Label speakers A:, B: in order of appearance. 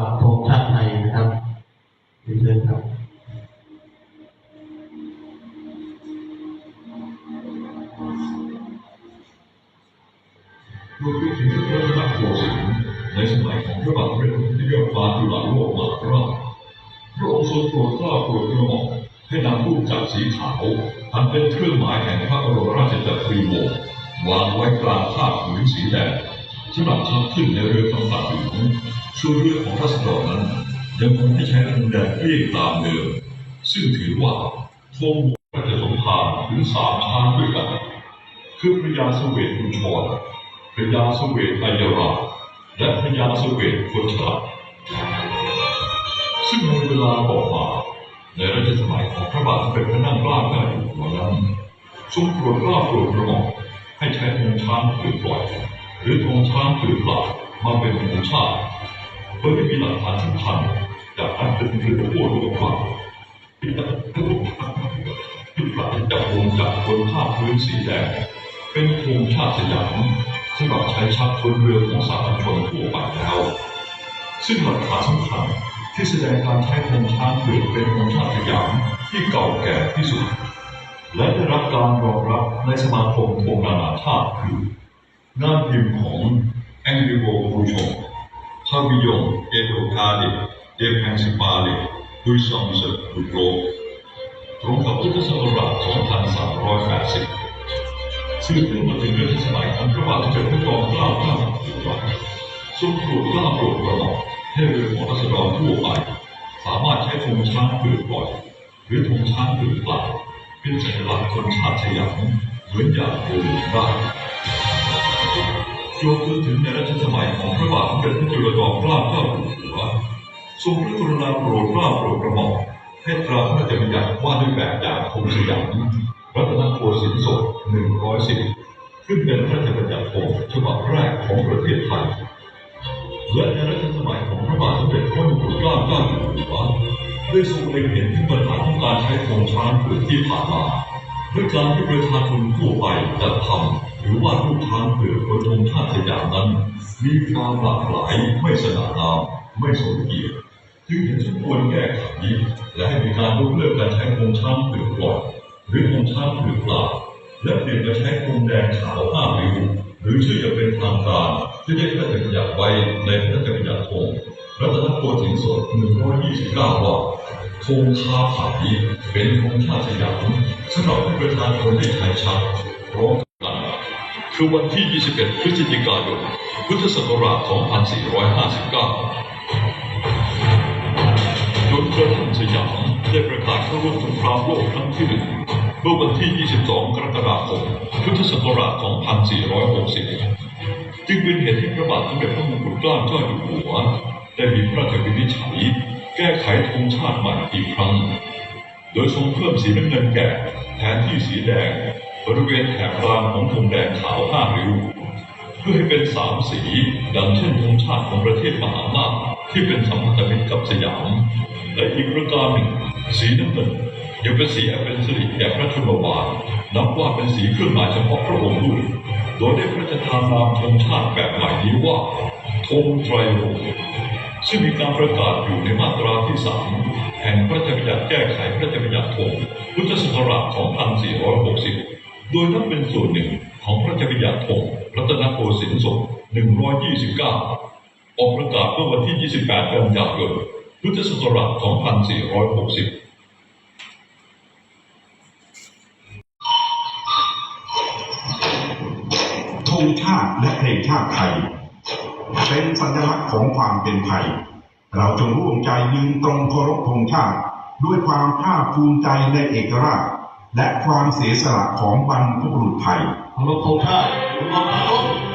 A: กับธงชาติไทยนะครับเรียนเชิญครับ
B: รวมไปถึงพระนครโกสินทร์ในสมัยของพระบาทสมเด็จพระพุทธยอดฟ้าจุฬาโลกมหาราชพระองค์ทรงโปรดกล้าโปรดกระหม่อมให้นำรูปจักรสีขาวอันเป็นเครื่องหมายแห่งพระบรมราชจักรีวงศ์วางไว้กลางภาพผืนสีแดงสำหรับชักขึ้นในเรือคำตัดหลวง ส่วนเรื่องของรัศดรนั้นยังคงให้ใช้ธงแดงเกลี้ยงตามเดิม ซึ่งถือว่าธงพระราชสมภารถึงสามช้างด้วยกัน คือพระยาเสวตกุญชรพระยาเสวตอัยราและพระยาเสวตคนฉลาดซึ่งในเวลาต่อมาในรัชสมัยของพระบาทสมเด็จพระนั่งเกล้าเจ้าอยู่หัวนั้นทรงโปรดเกล้าโปรดกระหม่อมให้ใช้ธงช้างผืนปล่อย หรือธงช้างผืนปลามาเป็นธงชาติ โดยไม่มีหลักฐานสำคัญจากอันเป็นถือทั่วโลกว่าที่จะที่ปราศจากวงจากบนภาพพื้นสีแดงเป็นธงชาติสยามสำหรับใช้ชักบนเรือของสามัญชนทั่วไปแล้ว ซึ่งหลักฐานสำคัญที่แสดงการใช้ธงช้างเผือเป็นธงชาติสยามที่เก่าแก่ที่สุด และได้รับการรองรับในสมาคมธงนานาชาติคืองานพิมพ์ของแองริโกบูชง ภาพยนตร์เอโดคาเดเดพังซิปาเลดุยซองเซอร์บุโรตรงกับพุทธศักราช 2380 ซึ่งเมื่อมาถึงรัชสมัยของพระบาทสมเด็จพระจอมเกล้าเจ้าอยู่หัวทรงโปรดเกล้าโปรดกระหม่อมให้เรือของรัษฎรทั่วไปสามารถใช้ธงช้างผืนปล่อยหรือธงช้างผืนเปล่าเป็นสัญลักษณ์คนชาติสยามเหมือนอย่างเดิมได้ จนถึงในรัชสมัยของพระบาทสมเด็จพระจุลจอมเกล้าเจ้าอยู่หัวทรงพระกรุณาโปรดเกล้าโปรดกระหม่อมให้ตราพระราชบัญญัติว่าด้วยแบบอย่างธงสยามรัตนโกสินทร์ศก110ขึ้นเป็นพระราชบัญญัติธงฉบับแรกของประเทศไทยและในรัชสมัยของพระบาทสมเด็จพระมงกุฎเกล้าเจ้าอยู่หัวได้ทรงเล็งเห็นถึงปัญหาของการใช้ธงช้างผืนที่ผ่านมา ด้วยการที่ประชาชนทั่วไปจัดทำหรือว่าดรูปช้างผืนบนธงชาติสยามนั้น มีความหลากหลายไม่สง่างามไม่สมเกียรติจึงเห็นสมควรแก้ไขและให้มีการยกเลิกการใช้ธงช้างผืนปล่อยหรือธงช้างผืนเปล่าและเปลี่ยนมาใช้ธงแดงขาวห้าริ้วหรือชื่ออย่างเป็นทางการที่ได้พระราชบัญญัติไว้ในพระราชบัญญัติธงรัตนโกสินทร์ศก129ว่า ธงคาผายเป็นธงชาติสยามสำหรับให้ประชาชนได้ใช้ชักพร้อมกันคือวันที่ 21 พฤศจิกายน พุทธศักราช 2459 จนกระทั่งสยามได้ประกาศเข้าร่วมสงครามโลกครั้งที่หนึ่งเมื่อวันที่ 22 กรกฎาคม พุทธศักราช 2460 จึงเป็นเหตุที่พระบาทสมเด็จพระมงกุฎเกล้าเจ้าอยู่หัวได้มีพระ แก้ไขธงชาติใหม่อีกครั้ง โดยทรงเพิ่มสีน้ำเงินแก่แทนที่สีแดง บริเวณแถบกลางของธงแดงขาวห้าริ้วเพื่อให้เป็นสามสีดังเช่นธงชาติของประเทศมหาอำนาจที่เป็นสัมพันธมิตรกับสยาม และอีกประการหนึ่ง สีน้ำเงินยังเป็นสีอันเป็นสิริแก่พระชนมวานนับว่าเป็นสีเครื่องหมายเฉพาะพระองค์ด้วยโดยได้พระราชทานนามธงชาติแบบใหม่นี้ว่าธงไตรรงค์ ซึ่งมีการประกาศอยู่ในมาตราที่สามแห่งพระราชบัญญัติแก้ไขพระราชบัญญัติธงพุทธศักราช 2460 โดยนับเป็นส่วนหนึ่งของพระราชบัญญัติธงรัตนโกสินทร์ศก129 ออกประกาศเมื่อวันที่ 28 กันยายน พุทธศักราช 2460
C: ธงชาติและเพลงชาติไทย เป็นสัญลักษณ์ของความเป็นไทย เราจงร่วมใจยืนตรงเคารพธงชาติ ด้วยความภาคภูมิใจในเอกราช และความเสียสละของบรรพบุรุษไทย
A: เคารพธงชาติเคารพ